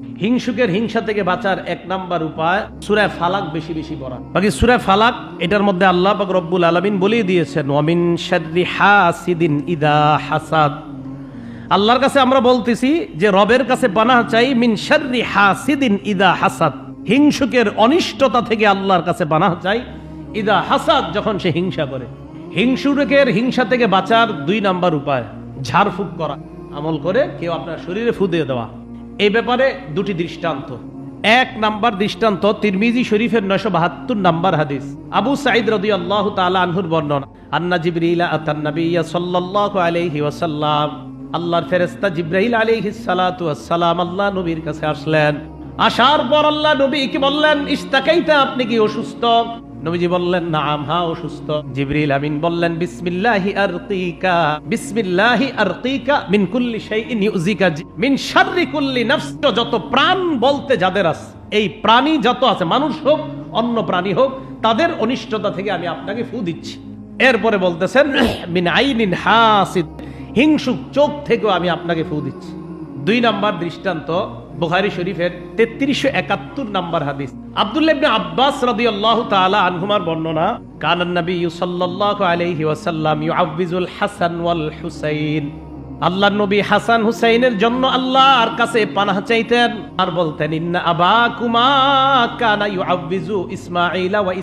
হিংসুকের হিংসা থেকে বাঁচার এক নাম্বার উপায় সুরায় ফালাক বেশি বেশি পড়া। বাকি সুরায় ফালাক, এটার মধ্যে আল্লাহ পাক রব্বুল আলমিন বলেই দিয়েছেন, ওয়ামিন শাররি হাসিদিন ইদা হাসাদ। আল্লাহর কাছে আমরা বলতেছি যে, রবের কাছে চাই, মিন হাসিদিন ইদা হাসাদ। হিংসুকের অনিষ্টতা থেকে আল্লাহর কাছে পানাহ চাই, ইদা হাসাদ, যখন সে হিংসা করে। হিংসুকের হিংসা থেকে বাঁচার দুই নাম্বার উপায়, ঝাড়ফুঁক করা। আমল করে কেউ আপনার শরীরে ফু দিয়ে দেওয়া। এই ব্যাপারে দুটি দৃষ্টান্ত। এক নাম্বার দৃষ্টান্ত তিরমিজি শরীফের নয়শো বাহাত্তর নাম্বার হাদিস। আবু সাইদ রদি আল্লাহ তালা আনহুর বর্ণনা, আন্না জিবরিলা আতান নবিয়া সাল্লাল্লাহু আলাইহি ওয়াসাল্লাম, আল্লাহর ফেরেস্তা জিব্রাহিল আলাইহিস সালাতু ওয়াসসালাম আল্লাহ নবীর কাছে আসলেন। আসার পর আল্লাহ নবী কি বললেন ইস্তাকাইতা আপনি কি অসুস্থ? নবীজি বললেন, নাম, হা, অসুস্থ। জিবরিল আমিন বললেন, বিসমিল্লাহি বিসমিল্লাহি মিন কুল্লি শাইইন মিন শাররি কুল্লি নফস। যত প্রাণ বলতে যাদের আছে এই প্রাণী যত আছে, মানুষ হোক, অন্য প্রাণী হোক, তাদের অনিষ্টতা থেকে আমি আপনাকে ফু দিচ্ছি। এরপরে বলতেছেন, মিন আইনিন হাসিদ। হিংসুক চোখ থেকেও আমি আপনাকে ফু দিচ্ছি। দুই নাম্বার দৃষ্টান্ত, বুখারি শরীফের তেত্রিশশো একাত্তর নাম্বার হাদিস। আব্দুল্লাহ ইবনে আব্বাস রাদিয়াল্লাহু তাআলা আনহুমার বর্ণনা কানান নবী হাসান ওয়াল হুসাইন। আল্লাহ নবী হাসান হুসাইনের জন্য আল্লাহর কাছে পানাহ চাইতেন আর বলতেন, ইন্না কানা ওয়া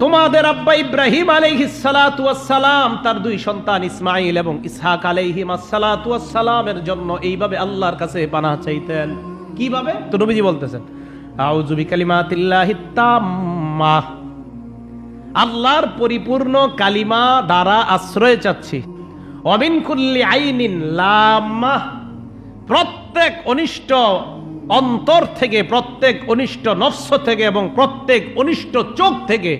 তোমাদের আব্বা ইব্রাহিম আলাইহিসালাম তার দুই সন্তান ইসমাইল এবং ইসহাক সালামের জন্য এইভাবে আল্লাহর কাছে পানাহ চাইতেন। কীভাবে? তো নবীজি বলতেছেন আল্লাহর পরিপূর্ণ কালিমা দ্বারা আশ্রয় চাচ্ছি। অমিন কুল্লি আইনিন প্রত্যেক অনিষ্ট অন্তর থেকে, প্রত্যেক অনিষ্ট নফস থেকে এবং প্রত্যেক অনিষ্ট চোখ থেকে,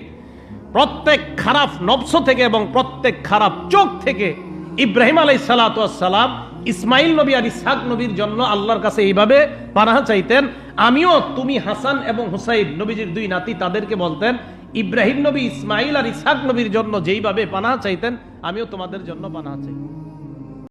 প্রত্যেক খারাপ নফস থেকে এবং প্রত্যেক খারাপ চোখ থেকে ইব্রাহিম আলাই সালাম ইসমাইল নবী আর ইসহাক নবীর জন্য আল্লাহর কাছে এইভাবে পানাহা চাইতেন, আমিও তুমি হাসান এবং হুসাইন নবীজির দুই নাতি তাদেরকে বলতেন, ইব্রাহিম নবী, ইসমাইল আর ইসহাক নবীর জন্য যেইভাবে পানাহা চাইতেন, আমিও তোমাদের জন্য পানাহা চাই